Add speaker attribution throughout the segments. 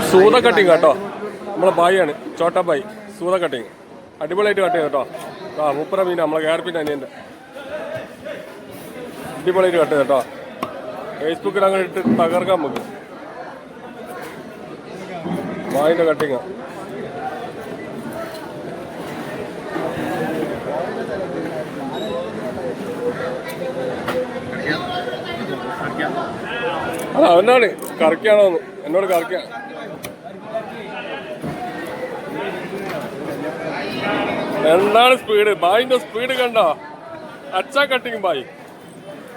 Speaker 1: സൂത cutting കേട്ടോ. നമ്മളെ ബായിയാണ്. ചോട്ട ബായി. സൂത cutting അടിപൊളിയായിട്ട് കട്ടിങ് കേട്ടോ. ആ മുപ്പര മീൻ നമ്മളെ കേരപ്പിന്റെ അനിയന്റെ അടിപൊളിയായിട്ട് കട്ട് കേട്ടോ. ഫേസ്ബുക്കിൽ അങ്ങനെ ഇട്ട് തകർക്കാൻ നമുക്ക്. ബായിന്റെ കട്ടിങ് അത് അവനാണ്. കറക്കാണോന്ന് എന്നോട് കറക്ക എന്താണ് സ്പീഡ് ബായിന്റെ സ്പീഡ് കണ്ടോ. അച്ചാ കട്ടിങ് ബായി.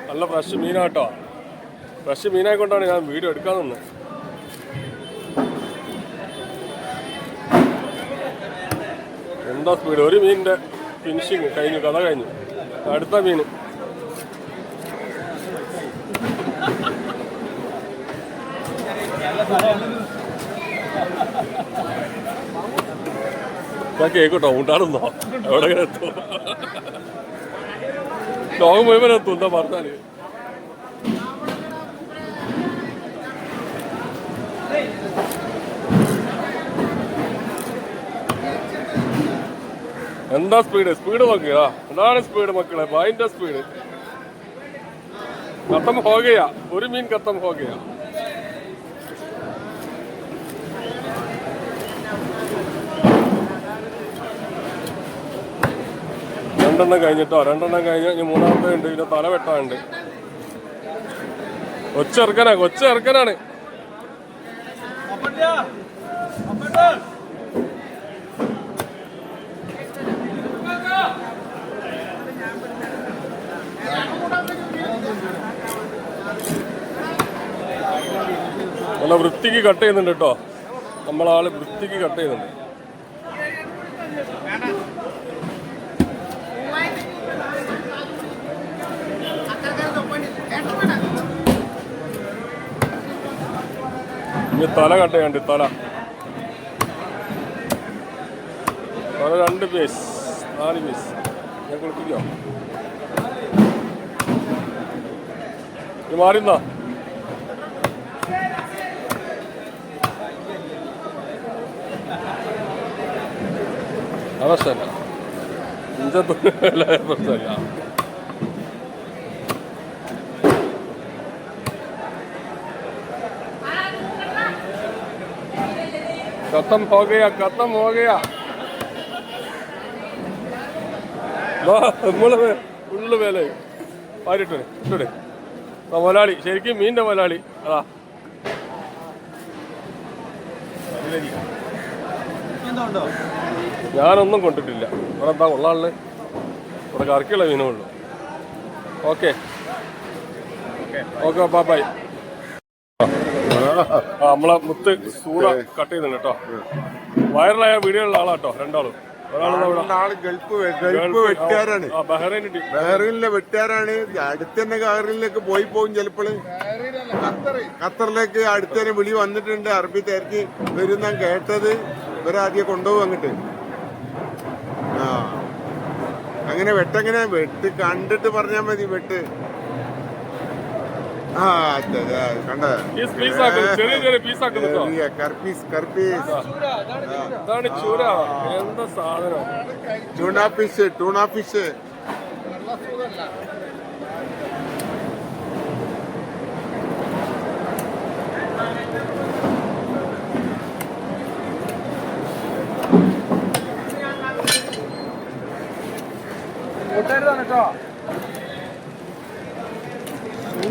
Speaker 1: നല്ല ഫ്രഷ് മീനാട്ടോ ഫ്രഷ് മീനായി കൊണ്ടാണ് ഞാൻ വീഡിയോ എടുക്കാൻ നിന്ന് എന്താ സ്പീഡ് ഒരു മീനിന്റെ ഫിനിഷിങ് കഴിഞ്ഞു കഥ കഴിഞ്ഞു. അടുത്ത മീൻ. ഞാൻ ഉണ്ടാടുന്നോ എവിടെ എത്തും? ലോകം മുഴുവൻ എത്തും എന്താ പറഞ്ഞാൽ? എന്താ സ്പീഡ് സ്പീഡ് നോക്കുക എന്താണ് സ്പീഡ് മക്കളെ? ബായിന്റെ സ്പീഡ് കത്തം ഹോകയാ ഒരു മീൻ കത്തം ഹോകയാ രണ്ടെണ്ണം കഴിഞ്ഞിട്ടോ? രണ്ടെണ്ണം കഴിഞ്ഞ് ഇനി മൂന്നാമത്തെ ഉണ്ട്. പിന്നെ തല വെട്ടാനുണ്ട്. കൊച്ചിറക്കനാ കൊച്ചിറക്കനാണ് നല്ല വൃത്തിക്ക് കട്ട് ചെയ്യുന്നുണ്ട് കേട്ടോ. നമ്മളാൾ വൃത്തിക്ക് കട്ട് ചെയ്യുന്നുണ്ട്. ഇനി തല കട്ട് ചെയ്യണ്ട് തല. തല രണ്ട് പീസ് നാല് പീസ് ഞാൻ കുളിപ്പിക്കോ? ഇത് മാറിന്നാ അതല്ല ഇഞ്ചത്തൊന്നും പ്രശ്നമില്ല. खत्म हो गया खत्म हो गया നമ്മള് ഫുള്ള് വേല പാരിട്ടേ ഇട്ടേ മുതലാളി ശരിക്കും മീൻ്റെ മുതലാളി അതാ ഞാനൊന്നും കൊണ്ടിട്ടില്ല ഇവിടെ എന്താ ഉള്ളാളില് ഇവിടെ കറക്കിയുള്ള മീനേ ഉള്ളൂ ഓക്കെ ഓക്കെ ബാ ബൈ ആ നമ്മളെ മുത്ത് സൂട കട്ട് ചെയ്യുന്നുണ്ട് കേട്ടോ വൈറലായ വീഡിയോയിലുള്ള ആളാട്ടോ രണ്ടാളും.
Speaker 2: വെട്ടുകാരാണ്. ബഹ്റിനിലെ വെട്ടുകാരാണ്. അടുത്ത് തന്നെ ബഹ്റിനിലേക്ക് പോയി പോകും ചിലപ്പോൾ ഖത്തറിലേക്ക് അടുത്ത് തന്നെ വിളി വന്നിട്ടുണ്ട്. അറബി തിരക്ക് വരും ഞാൻ കേട്ടത്. ഇവരാദ്യം കൊണ്ടുപോകും അങ്ങട്ട്. ആ. അങ്ങനെ വെട്ടങ്ങനെ വെട്ട് കണ്ടിട്ട് പറഞ്ഞാ മതി വെട്ട്.
Speaker 1: ഇതാണ് ചൂര. എന്താ സാധനം.
Speaker 2: ചൂണാ ഫിഷ് ടൂണ ഫിഷ്
Speaker 3: വോട്ടുകാരുതാണ് കേട്ടോ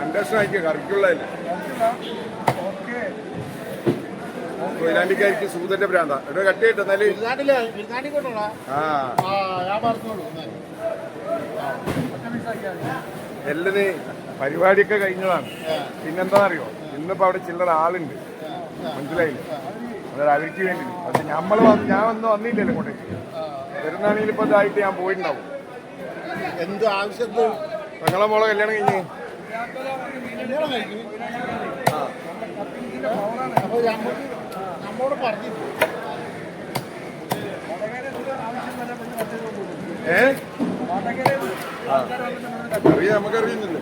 Speaker 2: അണ്ടർസ്റ്റാൻഡ് കറിക്കുള്ളതല്ലേ
Speaker 4: കൊയിലാണ്ടിക്കാർക്ക് സൂതന്റെ ഭ്രാന്ത. ഇവിടെ
Speaker 3: കട്ടിയായിട്ട് എന്നാൽ.
Speaker 4: ആ.
Speaker 3: ആ.
Speaker 4: എല്ലത് പരിപാടിയൊക്കെ കഴിഞ്ഞതാണ്. പിന്നെന്താ അറിയോ ഇന്നിപ്പോ അവിടെ ചില്ലറ ആളുണ്ട്. മനസ്സിലായില്ലേ? അതായത് അവർക്ക് വേണ്ടി പക്ഷെ നമ്മൾ ഞാൻ വന്ന് വന്നില്ലല്ലോ ഇങ്ങോട്ടേക്ക്. വരുന്നാണെങ്കിൽ ഇപ്പൊ ഇതായിട്ട് ഞാൻ പോയിട്ടുണ്ടാവും.
Speaker 3: എന്ത് ആവശ്യത്തിന്?
Speaker 4: പെങ്ങളെ മോളെ കല്യാണം കഴിഞ്ഞ്?
Speaker 3: കല്യാണം
Speaker 4: ഏ? അറിയാം നമുക്കറിയുന്നില്ല?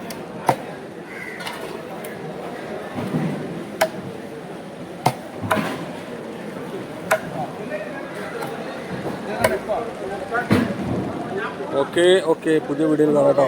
Speaker 1: Okay okay. പുതിയ വീഡിയോയിൽ കാണാം കേട്ടോ.